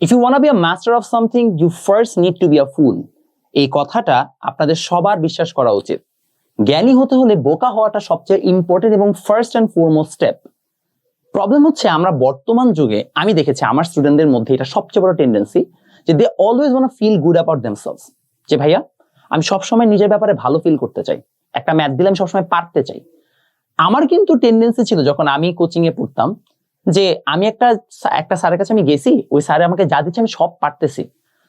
If you want be a master of something you first need to be a fool এই কথাটা আপনাদের সবার বিশ্বাস করা উচিত। জ্ঞানী হতে হলে বোকা হওয়াটা সবচেয়ে ইম্পর্টেন্ট এবং first and foremost step problem হচ্ছে আমরা বর্তমান যুগে, আমি দেখেছি আমার স্টুডেন্টদের মধ্যে এটা সবচেয়ে বড় টেন্ডেন্সি যে they always want feel good about themselves যে ভাইয়া, আমি সবসময় নিজের ব্যাপারে ভালো ফিল করতে চাই। একটা ম্যাথ দিলে আমি সবসময় পারতে চাই। আমার কিন্তু টেন্ডেন্সি ছিল যখন আমি কোচিংয়ে পড়তাম যে আমি একটা একটা স্যারের কাছে আমি গেছি, ওই স্যারে আমাকে যা দিচ্ছে আমি সব পারতেছি।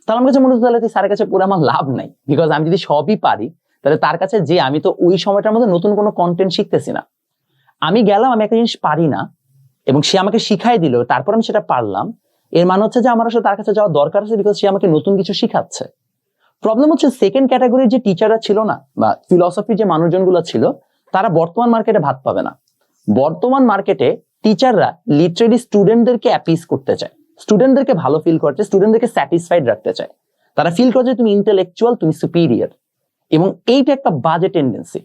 তাহলে আমার কাছে মনে হতো তাহলে স্যারের কাছে পুরো আমার লাভ নাই। বিকজ আমি যদি সবই পারি, তাহলে তার কাছে যে আমি তো ওই সময়টার মধ্যে নতুন কোনো কন্টেন্ট শিখতেছি না। আমি গেলাম, আমি একটা জিনিস পারি না, এবং সে আমাকে শিখাই দিল, তারপর আমি সেটা পারলাম। এর মানে হচ্ছে যে আমার আসলে তার কাছে যাওয়া দরকার আছে বিকজ সে আমাকে নতুন কিছু শিখাচ্ছে। প্রবলেম হচ্ছে সেকেন্ড ক্যাটাগরির যে টিচাররা ছিল না, বা ফিলসফির যে মানুষজনগুলো ছিল, তারা বর্তমান মার্কেটে ভাত পাবে না। বর্তমান মার্কেটে টিচাররা লিটারেলি স্টুডেন্টদেরকে অ্যাপিস করতে চায়। স্টুডেন্টদেরকে ভালো ফিল করতে স্টুডেন্টদেরকে স্যাটিসফাইড রাখতে চায়। তারা ফিল করে যে তুমি ইন্টেলেকচুয়াল তুমি সুপিরিয়র এবং এইটা একটা বাজে টেন্ডেন্সি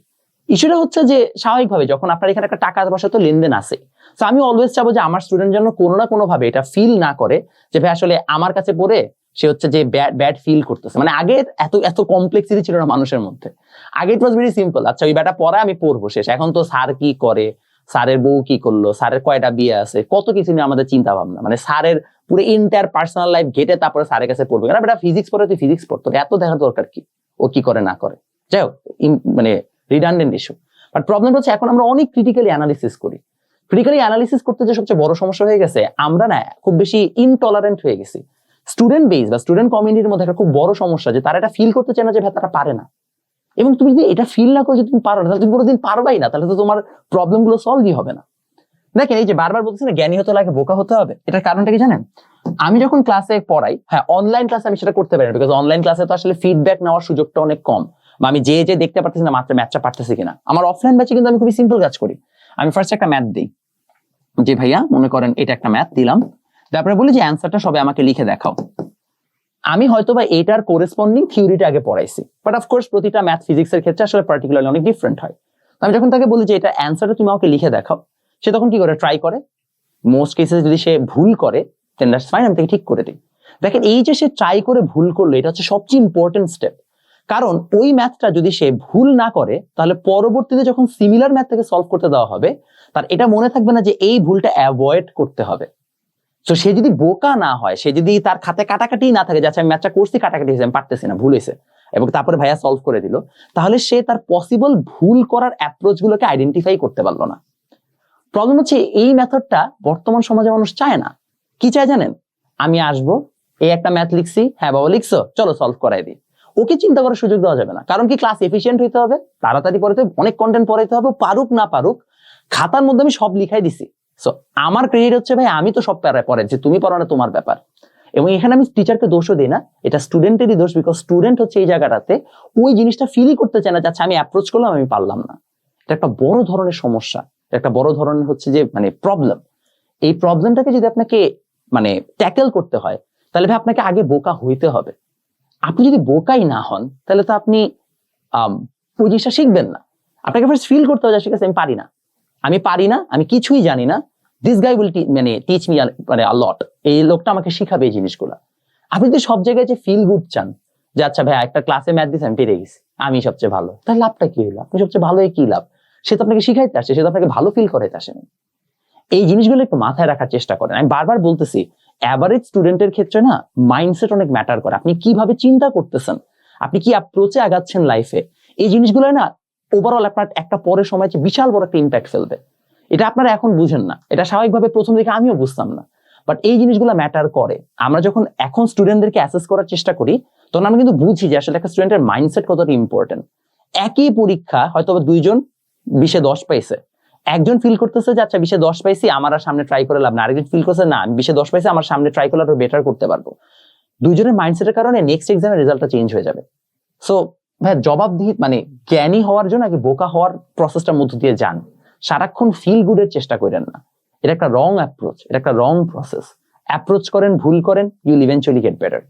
ইস্যুটা হচ্ছে যে স্বাভাবিকভাবে যখন আপনার এখানে একটা টাকা পয়সা তো লেনদেন আছে। তো আমি অলওয়েজ চাবো যে আমার স্টুডেন্ট যেন কোনো না কোনো ভাবে এটা ফিল না করে যে ভাই আসলে আমার কাছে পড়ে সে হচ্ছে যে ব্যাড ব্যাড ফিল করতেছে। মানে আগে এত এত কমপ্লেক্সিটি ছিল না মানুষের মধ্যে। আগে ইট ওয়াজ ভেরি সিম্পল আচ্ছা ওই ব্যাটা পড়া আমি পড়ব শেষ। এখন তো স্যার কি করে? স্যারের বউ কি করল? স্যারের কয়টা বিয়ে আছে? কত কিছু নিয়ে আমাদের চিন্তা ভাবনা মানে স্যারের পুরো ইন্টার পার্সোনাল লাইফ ঘেটে তারপরে স্যারের কাছে পড়বে। কেন? বেটা ফিজিক্স পড়ে, তুই ফিজিক্স পড়তো এত দেখার দরকার কি? ও কি করে, না করে? যাই হোক মানে রিডান্ডেন্ট ইস্যু বাট প্রবলেম হচ্ছে এখন আমরা অনেক ক্রিটিক্যালি অ্যানালিসিস করি। ক্রিটিক্যালি অ্যানালিসিস করতে যে সবচেয়ে বড় সমস্যা হয়ে গেছে, আমরা না খুব বেশি ইনটলারেন্ট হয়ে গেছি। স্টুডেন্ট বেস বা স্টুডেন্ট কমিউনিটির মধ্যে একটা খুব বড় সমস্যা যে তারা এটা ফিল করতে চায় না যে তারা পারে না। এবং তুমি যদি এটা ফিল না করে যদি তুমি পারো না, তাহলে তুমি কোনোদিন পারবাই না, তাহলে তো তোমার প্রবলেমগুলো সলভই হবে না। দেখেন এই যে বারবার বলতেছি না, জ্ঞানী হতে লাগে বোকা হতে হবে, এটার কারণটা কি জানেন? আমি যখন ক্লাসে পড়াই হ্যাঁ অনলাইন ক্লাসে আমি সেটা করতে পারি না বিকজ অনলাইন ক্লাসে তো আসলে ফিডব্যাক নেওয়ার সুযোগটা অনেক কম। বা আমি যে যে দেখতে পারতেছি না, মাত্র ম্যাথটা পারতেছি কিনা। আমার অফলাইন ব্যাচে কিন্তু আমি খুবই সিম্পল কাজ করি। আমি ফার্স্ট একটা ম্যাথ দিই। যে ভাইয়া, মনে করেন এটা একটা ম্যাথ দিলাম। তারপরে বলি যে অ্যান্সারটা সবে আমাকে লিখে দেখাও। আমি হয়তো বা এটার কোরেসপন্ডিং থিওরিটা আগে পড়াইছি বাট অফকোর্স প্রতিটা ম্যাথ ফিজিক্সের ক্ষেত্রে আসলে পার্টিকুলারলি অনেক ডিফারেন্ট হয়। আমি যখন তাকে বলি যে এটা অ্যান্সারটা তুমি আমাকে লিখে দেখাও, সে তখন কি করে? ট্রাই করে। মোস্ট কেসে যদি সে ভুল করে দেন দ্যাটস ফাইন আমি তাকে ঠিক করে দিই। দেখেন, এই যে সে ট্রাই করে ভুল করল, এটা হচ্ছে সবচেয়ে ইম্পর্টেন্ট স্টেপ কারণ ওই ম্যাথটা যদি সে ভুল না করে, তাহলে পরবর্তীতে যখন সিমিলার ম্যাথ থেকে সলভ করতে দেওয়া হবে, তার এটা মনে থাকবে না যে এই ভুলটা অ্যাভয়েড করতে হবে। তো সে যদি বোকা না হয়, সে যদি তার খাতে কাটাকাটি না থাকে যাচ্ছে আমি ম্যাথটা করছি, কাটাকাটি হয়েছে, আমি পারতেছি না, ভুল হয়েছে, এবং তারপরে ভাইয়া সলভ করে দিল, তাহলে সে তার পসিবল ভুল করার অ্যাপ্রোচ গুলোকে আইডেন্টিফাই করতে পারল না। প্রবলেম হচ্ছে, এই মেথডটা বর্তমান সমাজে মানুষ চায় না। কি চায় জানেন? আমি আসব, এই একটা ম্যাথ লিখছি হ্যাঁ বাবা, লিখছো, চলো সলভ করাই দিই। ওকে চিন্তা করার সুযোগ দেওয়া যাবে না, কারণ কি ক্লাস এফিসিয়েন্ট হইতে হবে, তাড়াতাড়ি পড়াতে অনেক কন্টেন্ট পড়াইতে হবে, পারুক না পারুক, খাতার মধ্যে আমি সব লিখাই দিছি। সো আমার ক্রেডিট হচ্ছে, ভাই, আমি তো সব প্যারায় পড়ে, যে তুমি পড়ো না, তোমার ব্যাপার। এবং এখানে আমি টিচারকে দোষও দিই না, এটা স্টুডেন্টেরই দোষ বিকজ স্টুডেন্ট হচ্ছে এই জায়গাটাতে ওই জিনিসটা ফিলই করতে চায় না যাচ্ছে আমি অ্যাপ্রোচ করলাম, আমি পারলাম না। এটা একটা বড় ধরনের সমস্যা একটা বড় ধরনের হচ্ছে যে মানে প্রবলেম এই প্রবলেমটাকে যদি আপনাকে মানে ট্যাকেল করতে হয়, তাহলে ভাই, আপনাকে আগে বোকা হইতে হবে। আপনি যদি বোকাই না হন, তাহলে তো আপনি ওই জিনিসটা শিখবেন না। আপনাকে ফার্স্ট ফিল করতে হবে যে ঠিক আছে, আমি পারি না। আমি পারি না, আমি কিছুই জানি না। দিস গাই উইল মানে টিচ মি মানে লট এই লোকটা আমাকে শিখাবে এই জিনিসগুলো। আপনি যদি সব জায়গায় যে ফিল গুড চান, যে আচ্ছা ভাই, একটা ক্লাসে ম্যাথ দিস আমি পেরে গেছি, আমি সবচেয়ে ভালো। তার লাভটা কি হলো? আপনি সবচেয়ে ভালো কি লাভ? সে তো আপনাকে শিখাইতে আসছে, সে তো আপনাকে ভালো ফিল করাইতে আসেনি। এই জিনিসগুলো একটু মাথায় রাখার চেষ্টা করেন। আমি বারবার বলতেছি অ্যাভারেজ স্টুডেন্টের ক্ষেত্রে না মাইন্ডসেট অনেক ম্যাটার করে। আপনি কীভাবে চিন্তা করতেছেন? আপনি কি অ্যাপ্রোচে আগাচ্ছেন লাইফে এই জিনিসগুলো না ওভারঅল আপনার একটা পরের সময় বিশাল বড় একটা ইম্প্যাক্ট ফেলবে। এটা আপনারা এখন বুঝেন না। এটা স্বাভাবিকভাবে প্রথম দিকে আমিও বুঝতাম না। বাট এই জিনিসগুলো ম্যাটার করে। আমরা যখন এখন স্টুডেন্টদেরকে অ্যাসেস করার চেষ্টা করি, তখন আমরা কিন্তু বুঝি যে আসলে একটা স্টুডেন্টের মাইন্ডসেট কতটা ইম্পর্টেন্ট একই পরীক্ষা হয়তো দুইজন বিশে দশ পাইছে। একজন ফিল করতেছে যে আচ্ছা বিশে দশ পাইছি, আমার আর সামনে ট্রাই করে লাভ না আরেকজন ফিল করছে না, আমি বিশে দশ পাইছি, আমার সামনে ট্রাই করলে আরও বেটার করতে পারব। দুইজনের মাইন্ডসেটের কারণে নেক্সট এক্সামের রেজাল্টটা চেঞ্জ হয়ে যাবে। সো ভাই জবাবদিহি মানে জ্ঞানী হওয়ার জন্য আগে বোকা হওয়ার প্রসেসটার মধ্য দিয়ে যান। সারাক্ষণ ফিল গুডের চেষ্টা করেন না। এটা একটা রং অ্যাপ্রোচ এটা একটা রং প্রসেস অ্যাপ্রোচ করেন, ভুল করেন ইউল ইভেন্চুয়ালি গেট বেটার